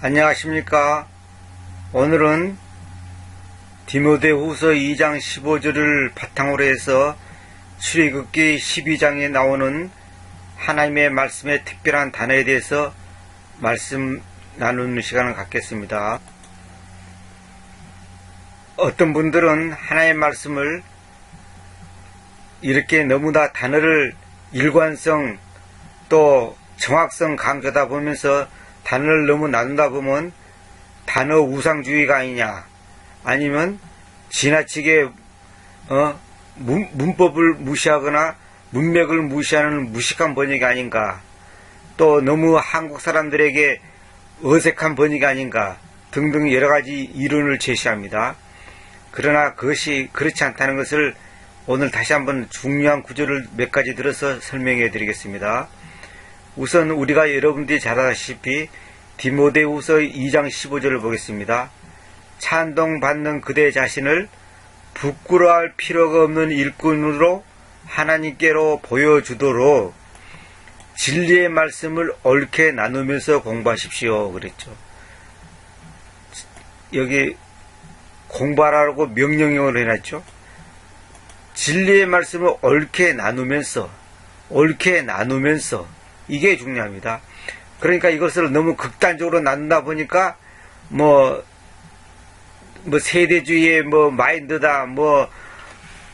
안녕하십니까. 오늘은 디모데 후서 2장 15절을 바탕으로 해서 출애굽기 12장에 나오는 하나님의 말씀의 특별한 단어에 대해서 말씀 나누는 시간을 갖겠습니다. 어떤 분들은 하나님의 말씀을 이렇게 너무나 단어를 일관성 또 정확성 강조다 보면서 단어를 너무 나눈다 보면 단어 우상주의가 아니냐 아니면 지나치게 어, 문, 문법을 무시하거나 문맥을 무시하는 무식한 번역이 아닌가 또 너무 한국 사람들에게 어색한 번역이 아닌가 등등 여러 가지 이론을 제시합니다. 그러나 그것이 그렇지 않다는 것을 오늘 다시 한번 중요한 구조를 몇 가지 들어서 설명해 드리겠습니다. 우선 우리가 여러분들이 잘 아다시피 디모데후서 2장 15절을 보겠습니다. 찬동받는 그대 자신을 부끄러워할 필요가 없는 일꾼으로 하나님께로 보여주도록 진리의 말씀을 옳게 나누면서 공부하십시오. 그랬죠. 여기 공부하라고 명령형을 해놨죠. 진리의 말씀을 옳게 나누면서, 옳게 나누면서, 이게 중요합니다. 그러니까 이것을 너무 극단적으로 나눈다 보니까, 뭐, 뭐 세대주의의 뭐 마인드다, 뭐,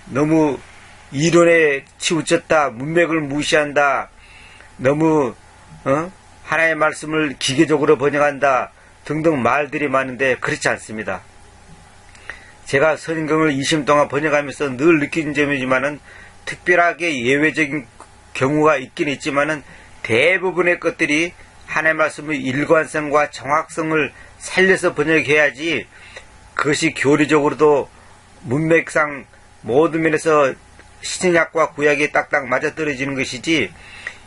너무 이론에 치우쳤다, 문맥을 무시한다, 너무, 어? 하나의 말씀을 기계적으로 번역한다, 등등 말들이 많은데 그렇지 않습니다. 제가 선경을 20년 동안 번역하면서 늘 느낀 점이지만은 특별하게 예외적인 경우가 있긴 있지만은 대부분의 것들이 하나의 말씀의 일관성과 정확성을 살려서 번역해야지 그것이 교리적으로도 문맥상 모든 면에서 신약과 구약이 딱딱 맞아 떨어지는 것이지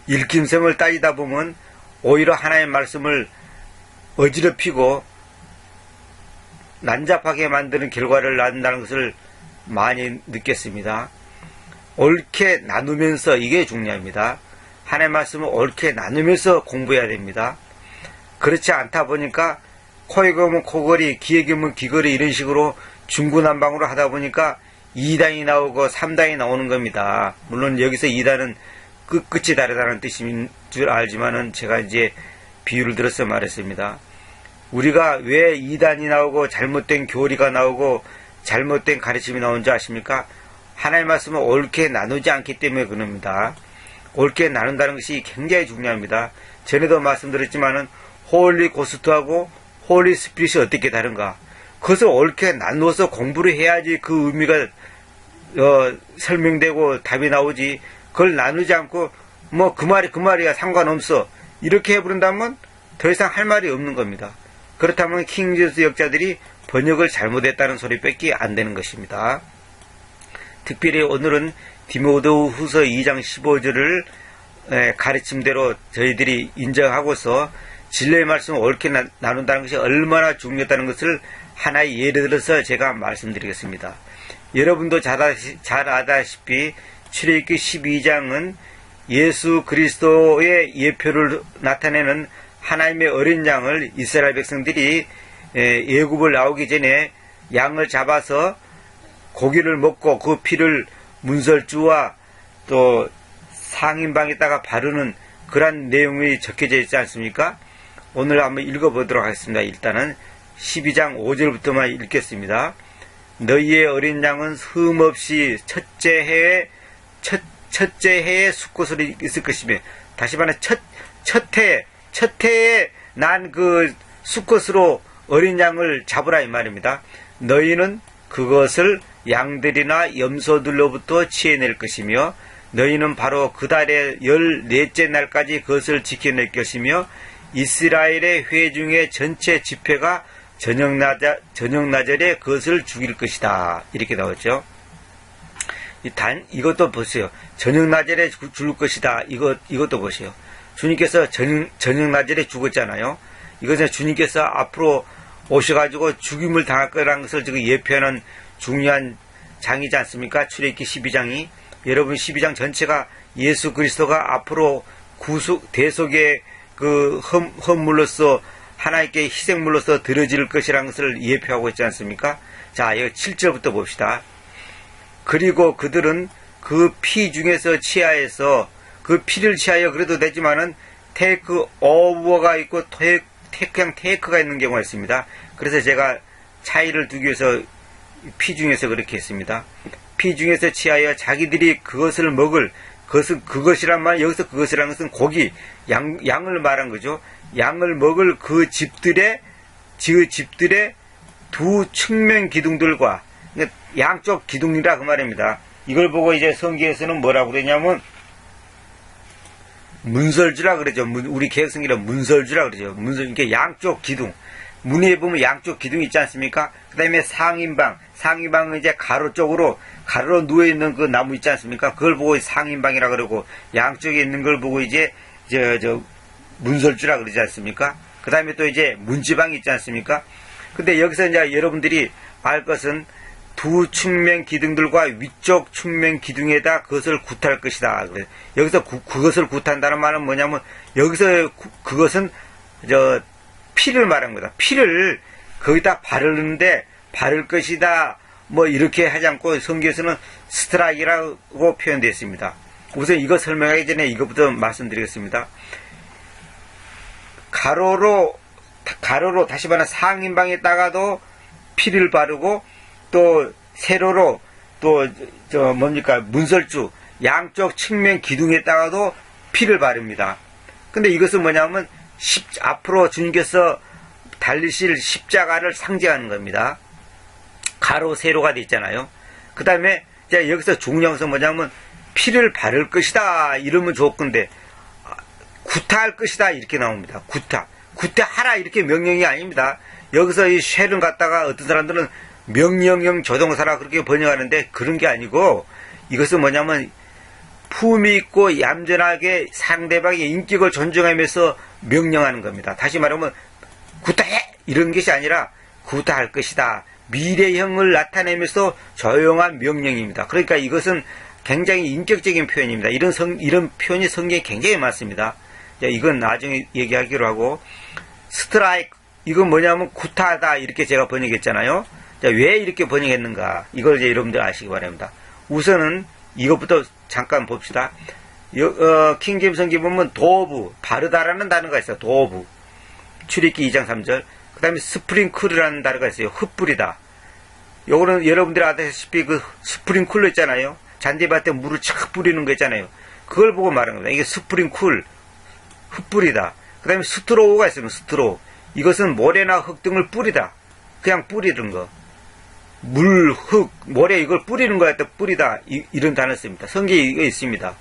읽힘성을 따지다 보면 오히려 하나의 말씀을 어지럽히고 난잡하게 만드는 결과를 낳는다는 것을 많이 느꼈습니다. 옳게 나누면서 이게 중요합니다. 하나의 말씀을 옳게 나누면서 공부해야 됩니다. 그렇지 않다 보니까 코에 검은 코걸이, 귀에 검은 귀걸이 이런 식으로 중구난방으로 하다 보니까 2단이 나오고 3단이 나오는 겁니다. 물론 여기서 2단은 끝, 끝이 다르다는 뜻인 줄 알지만은 제가 이제 비유를 들어서 말했습니다. 우리가 왜 2단이 나오고 잘못된 교리가 나오고 잘못된 가르침이 나온지 아십니까? 하나의 말씀을 옳게 나누지 않기 때문에 그럽니다. 옳게 나눈다는 것이 굉장히 중요합니다. 전에도 말씀드렸지만은 홀리 고스트하고 홀리 스피릿이 어떻게 다른가? 그것을 옳게 나누어서 공부를 해야지 그 의미가 어, 설명되고 답이 나오지. 그걸 나누지 않고 뭐 그 말이 그 말이야 상관없어. 이렇게 해버린다면 더 이상 할 말이 없는 겁니다. 그렇다면 킹제스 역자들이 번역을 잘못했다는 소리밖에 안 되는 것입니다. 특별히 오늘은 디모도 후서 2장 15절을 가르침대로 저희들이 인정하고서 진리의 말씀을 옳게 나눈다는 것이 얼마나 중요하다는 것을 하나의 예를 들어서 제가 말씀드리겠습니다. 여러분도 잘, 아다시피 출애굽기 12장은 예수 그리스도의 예표를 나타내는 하나님의 어린 양을 이스라엘 백성들이 예굽을 나오기 전에 양을 잡아서 고기를 먹고 그 피를 문설주와 또 상인방에다가 바르는 그런 내용이 적혀져 있지 않습니까? 오늘 한번 읽어보도록 하겠습니다. 일단은 12장 5절부터만 읽겠습니다. 너희의 어린 양은 흠없이 첫째 해에 첫, 첫째 해에 수꽃을 있을 것이며 다시 말해 첫, 첫 해, 첫 해에 난그 수컷으로 어린 양을 잡으라 이 말입니다. 너희는 그것을 양들이나 염소들로부터 취해낼 것이며 너희는 바로 그 달의 열넷째 날까지 그것을 지켜낼 것이며 이스라엘의 회중의 전체 집회가 저녁나절, 저녁나절에 그것을 죽일 것이다. 이렇게 나왔죠. 이 단, 이것도 보세요. 저녁나절에 죽을 것이다. 이것, 이것도 보세요. 주님께서 저녁, 저녁나절에 죽었잖아요. 이것은 주님께서 앞으로 오셔가지고 죽임을 당할 거라는 것을 지금 예표하는 중요한 장이지 않습니까? 출애기 12장이. 여러분 12장 전체가 예수 그리스도가 앞으로 구속, 대속의 그 험, 허물로서 하나님께 희생물로서 드려질 것이라는 것을 예표하고 있지 않습니까? 자, 이거 7절부터 봅시다. 그리고 그들은 그 피 중에서 치하에서 그 피를 취하여 그래도 되지만은 테이크 오버가 있고 테이크, 그냥 테이크가 있는 경우가 있습니다. 그래서 제가 차이를 두기 위해서 피 중에서 그렇게 했습니다. 피 중에서 취하여 자기들이 그것을 먹을 그것은 그것이란 말 여기서 그것이라는 것은 고기 양, 양을 말한 거죠. 양을 먹을 그 집들의 그 집들의 두 측면 기둥들과 그러니까 양쪽 기둥이라 그 말입니다. 이걸 보고 이제 성기에서는 뭐라고 그러냐면 문설주라 그러죠. 우리 개혁성기는 문설주라 그러죠. 문설 이게 양쪽 기둥. 문에 보면 양쪽 기둥 있지 않습니까? 그 다음에 상인방, 상인방은 이제 가로 쪽으로, 가로로 누워있는 그 나무 있지 않습니까? 그걸 보고 상인방이라 그러고, 양쪽에 있는 걸 보고 이제, 저, 저, 문설주라 그러지 않습니까? 그 다음에 또 이제 문지방이 있지 않습니까? 근데 여기서 이제 여러분들이 알 것은 두 측면 기둥들과 위쪽 측면 기둥에다 그것을 굿할 것이다. 여기서 구, 그것을 굿한다는 말은 뭐냐면 여기서 구, 그것은 저 피를 말한 거다. 피를 거기다 바르는데 바를 것이다. 뭐 이렇게 하지 않고 성경에서는 스트라이크라고 표현되어 있습니다. 우선 이거 설명하기 전에 이것부터 말씀드리겠습니다. 가로로 가로로 다시 말하면 상인방에다가도 피를 바르고 또 세로로 또 저 뭡니까 문설주 양쪽 측면 기둥에다가도 피를 바릅니다. 근데 이것은 뭐냐면 십, 앞으로 주님께서 달리실 십자가를 상징하는 겁니다. 가로 세로가 돼 있잖아요. 그 다음에 여기서 중요한 뭐냐면 피를 바를 것이다 이러면 좋건데 구타할 것이다 이렇게 나옵니다. 구타 구타하라 이렇게 명령이 아닙니다. 여기서 이 쉘을 갖다가 어떤 사람들은 명령형 조동사라 그렇게 번역하는데 그런 게 아니고 이것은 뭐냐면 품이 있고 얌전하게 상대방의 인격을 존중하면서 명령하는 겁니다. 다시 말하면 구타해 이런 것이 아니라 구타할 것이다. 미래형을 나타내면서 조용한 명령입니다. 그러니까 이것은 굉장히 인격적인 표현입니다. 이런 성, 이런 표현이 성경에 굉장히 많습니다. 이건 나중에 얘기하기로 하고 스트라이크 이건 뭐냐면 구타하다 이렇게 제가 번역했잖아요. 자, 왜 이렇게 번역했는가? 이걸 이제 여러분들 아시기 바랍니다. 우선은 이것부터 잠깐 봅시다. 어, 킹잼 성기 보면 도브, 바르다라는 단어가 있어요. 도브. 출입기 2장 3절. 그 다음에 스프링클이라는 단어가 있어요. 흩뿌리다. 요거는 여러분들이 아다시피 그 스프링쿨러 있잖아요. 잔디밭에 물을 착 뿌리는 거 있잖아요. 그걸 보고 말하는 겁니다. 이게 스프링쿨, 흩뿌리다. 그 다음에 스트로우가 있으면 스트로우. 이것은 모래나 흙 등을 뿌리다. 그냥 뿌리는 거. 물, 흙, 모래 이걸 뿌리는 거야, 또 뿌리다. 이, 런 단어 씁니다. 성경에 이거 있습니다.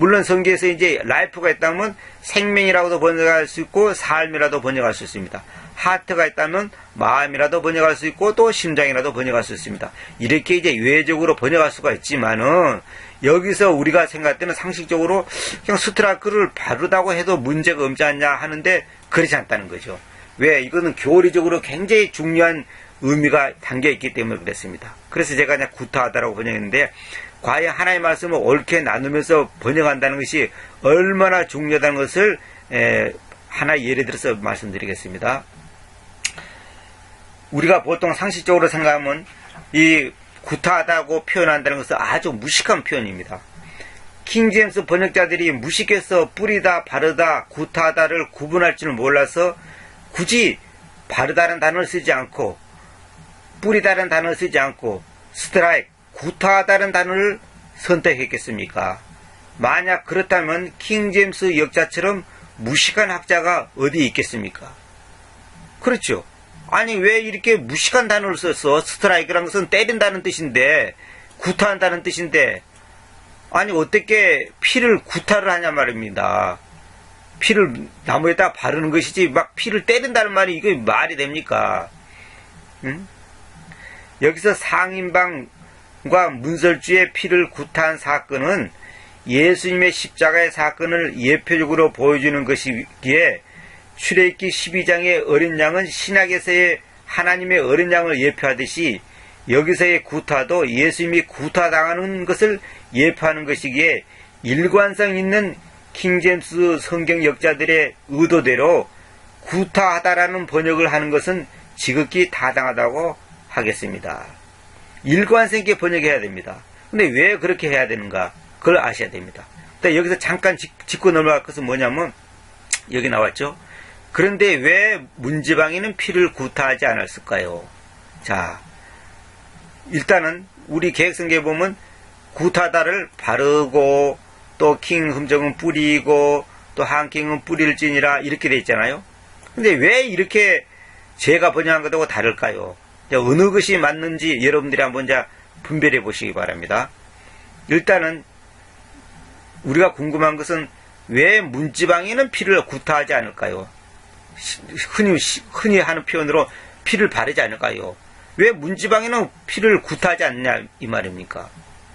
물론 성경에서 이제 라이프가 있다면 생명이라고도 번역할 수 있고 삶이라도 번역할 수 있습니다. 하트가 있다면 마음이라도 번역할 수 있고 또 심장이라도 번역할 수 있습니다. 이렇게 이제 외적으로 번역할 수가 있지만은 여기서 우리가 생각할 때는 상식적으로 그냥 스트라크를 바르다고 해도 문제가 없지 않냐 하는데 그렇지 않다는 거죠. 왜? 이거는 교리적으로 굉장히 중요한 의미가 담겨 있기 때문에 그랬습니다. 그래서 제가 그냥 구타하다라고 번역했는데 과연 하나의 말씀을 옳게 나누면서 번역한다는 것이 얼마나 중요하다는 것을 하나 예를 들어서 말씀드리겠습니다. 우리가 보통 상식적으로 생각하면 이 구타하다고 표현한다는 것은 아주 무식한 표현입니다. 킹제임스 번역자들이 무식해서 뿌리다, 바르다, 구타하다를 구분할 줄 몰라서 굳이 바르다는 단어를 쓰지 않고 뿌리다는 단어를 쓰지 않고 스트라이크, 구타하다는 단어를 선택했겠습니까? 만약 그렇다면 킹제임스 역자처럼 무식한 학자가 어디 있겠습니까? 그렇죠. 아니 왜 이렇게 무식한 단어를 썼어? 스트라이크란 것은 때린다는 뜻인데 구타한다는 뜻인데 아니 어떻게 피를 구타를 하냐 말입니다. 피를 나무에다 바르는 것이지 막 피를 때린다는 말이 이게 말이 됩니까? 응? 여기서 상인방 과 문설주의 피를 구타한 사건은 예수님의 십자가의 사건을 예표적으로 보여주는 것이기에 출애굽기 12장의 어린 양은 신약에서의 하나님의 어린 양을 예표하듯이 여기서의 구타도 예수님이 구타당하는 것을 예표하는 것이기에 일관성 있는 킹제임스 성경 역자들의 의도대로 구타하다라는 번역을 하는 것은 지극히 타당하다고 하겠습니다. 일관성 있게 번역해야 됩니다. 근데 왜 그렇게 해야 되는가? 그걸 아셔야 됩니다. 근데 여기서 잠깐 짚고 넘어갈 것은 뭐냐면 여기 나왔죠. 그런데 왜 문지방에는 피를 구타하지 않았을까요? 자, 일단은 우리 계획성계에 보면 구타다를 바르고 또 킹 흠정은 뿌리고 또 한킹은 뿌릴지니라 이렇게 돼 있잖아요. 근데 왜 이렇게 제가 번역한 것하고 다를까요? 어느 것이 맞는지 여러분들이 한번 자 분별해 보시기 바랍니다. 일단은 우리가 궁금한 것은 왜 문지방에는 피를 구타하지 않을까요? 흔히, 흔히 하는 표현으로 피를 바르지 않을까요? 왜 문지방에는 피를 구타하지 않냐 이 말입니까?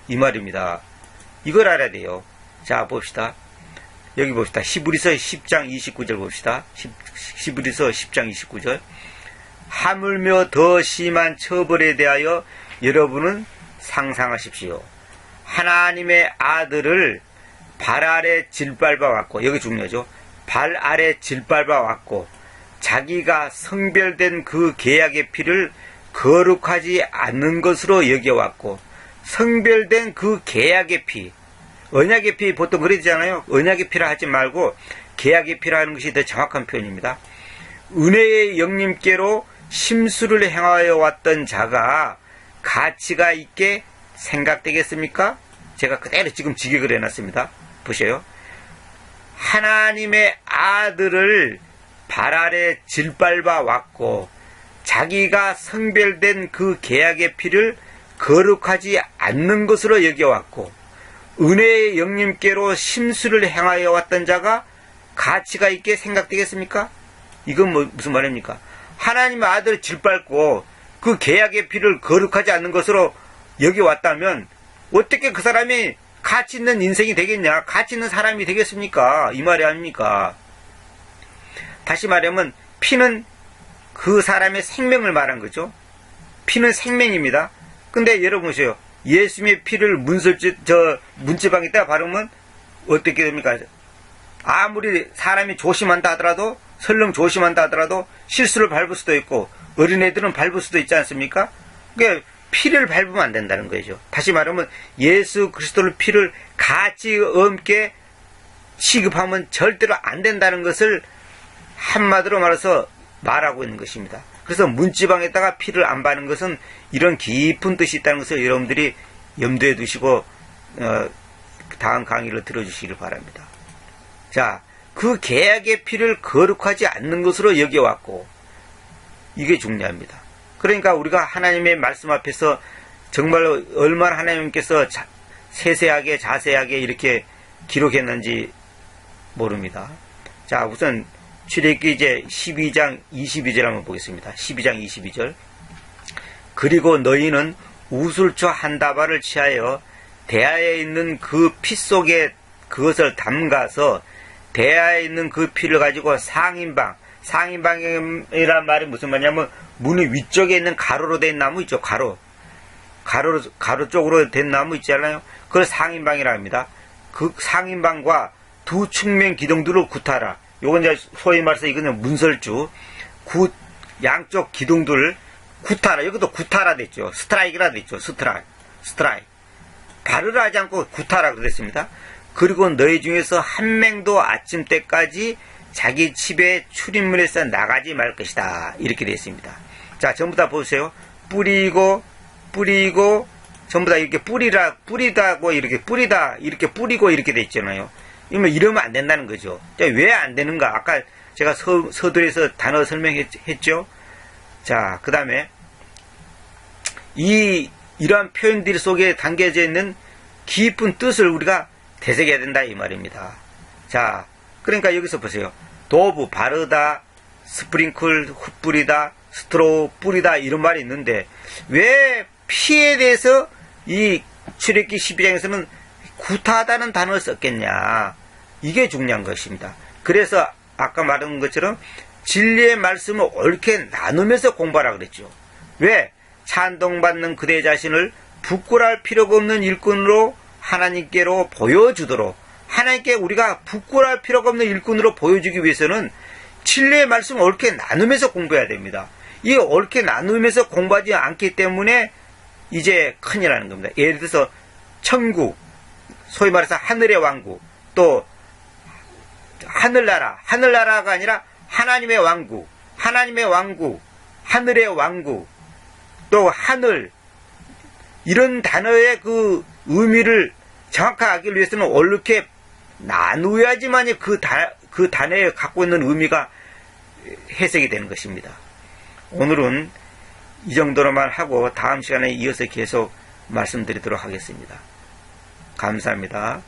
이 말입니다. 이걸 알아야 돼요. 자 봅시다. 여기 봅시다. 시브리서 10장 29절 봅시다. 시브리서 10장 29절. 하물며 더 심한 처벌에 대하여 여러분은 상상하십시오. 하나님의 아들을 발 아래 질밟아 왔고, 여기 중요하죠. 발 아래 질밟아 왔고, 자기가 성별된 그 계약의 피를 거룩하지 않는 것으로 여겨왔고, 성별된 그 계약의 피, 언약의 피 보통 그러잖아요. 언약의 피라 하지 말고 계약의 피라 하는 것이 더 정확한 표현입니다. 은혜의 영님께로 심수를 행하여 왔던 자가 가치가 있게 생각되겠습니까? 제가 그대로 지금 직역을 해놨습니다. 보세요. 하나님의 아들을 발 아래 질밟아 왔고 자기가 성별된 그 계약의 피를 거룩하지 않는 것으로 여겨왔고 은혜의 영님께로 심수를 행하여 왔던 자가 가치가 있게 생각되겠습니까? 이건 뭐, 무슨 말입니까? 하나님의 아들을 질밟고 그 계약의 피를 거룩하지 않는 것으로 여기 왔다면 어떻게 그 사람이 가치 있는 인생이 되겠냐? 가치 있는 사람이 되겠습니까? 이 말이 아닙니까? 다시 말하면 피는 그 사람의 생명을 말한 거죠. 피는 생명입니다. 근데 여러분 보세요. 예수님의 피를 문설지, 저, 문지방에다 바르면 어떻게 됩니까? 아무리 사람이 조심한다 하더라도, 설령 조심한다 하더라도 실수를 밟을 수도 있고, 어린애들은 밟을 수도 있지 않습니까? 그러니까 피를 밟으면 안 된다는 거죠. 다시 말하면 예수 그리스도의 피를 가치 없게 취급하면 절대로 안 된다는 것을 한마디로 말해서 말하고 있는 것입니다. 그래서 문지방에다가 피를 안 바는 것은 이런 깊은 뜻이 있다는 것을 여러분들이 염두에 두시고 어, 다음 강의를 들어주시기를 바랍니다. 자, 그 계약의 피를 거룩하지 않는 것으로 여겨왔고 이게 중요합니다. 그러니까 우리가 하나님의 말씀 앞에서 정말 얼마나 하나님께서 자, 세세하게 자세하게 이렇게 기록했는지 모릅니다. 자, 우선 출애기 이제 12장 22절 한번 보겠습니다. 12장 22절. 그리고 너희는 우술초 한 다발을 취하여 대하에 있는 그 피 속에 그것을 담가서 대하에 있는 그 피를 가지고 상인방, 상인방이란 말이 무슨 말이냐면 문의 위쪽에 있는 가로로 된 나무 있죠, 가로. 가로, 가로 쪽으로 된 나무 있잖아요. 그걸 상인방이라 합니다. 그 상인방과 두 측면 기둥들을 구타라. 요건 이제 소위 말해서 이거는 문설주. 구, 양쪽 기둥들 구타라. 여기도 구타라 됐죠. 스트라이크라 됐죠. 스트라이. 스트라이. 발을 하지 않고 구타라 그랬습니다. 그리고 너희 중에서 한 명도 아침 때까지 자기 집에 출입문에서 나가지 말 것이다. 이렇게 되어 있습니다. 자, 전부 다 보세요. 뿌리고, 뿌리고, 전부 다 이렇게 뿌리라, 뿌리다고 이렇게 뿌리다, 이렇게 뿌리고 이렇게 돼 있잖아요. 이러면 이러면 안 된다는 거죠. 왜 안 되는가? 아까 제가 서, 서두에서 단어 설명했죠. 자, 그 다음에 이 이러한 표현들 속에 담겨져 있는 깊은 뜻을 우리가 되새겨야 된다 이 말입니다. 자, 그러니까 여기서 보세요. 도부 바르다, 스프링클 흩뿌리다, 스트로우 뿌리다 이런 말이 있는데 왜 피에 대해서 이 출애기 12장에서는 구타하다는 단어를 썼겠냐. 이게 중요한 것입니다. 그래서 아까 말한 것처럼 진리의 말씀을 옳게 나누면서 공부하라 그랬죠. 왜? 찬동받는 그대 자신을 부끄러울 필요가 없는 일꾼으로 하나님께로 보여주도록 하나님께 우리가 부끄러울 필요가 없는 일꾼으로 보여주기 위해서는 진리의 말씀을 옳게 나누면서 공부해야 됩니다. 이 옳게 나누면서 공부하지 않기 때문에 이제 큰일 나는 겁니다. 예를 들어서 천국, 소위 말해서 하늘의 왕국, 또 하늘나라, 하늘나라가 아니라 하나님의 왕국, 하나님의 왕국, 하늘의 왕국, 또 하늘, 이런 단어의 그 의미를 정확하게 알기 위해서는 옳게 나누어야지만이 그, 다, 그 단어에 갖고 있는 의미가 해석이 되는 것입니다. 오늘은 이 정도로만 하고 다음 시간에 이어서 계속 말씀드리도록 하겠습니다. 감사합니다.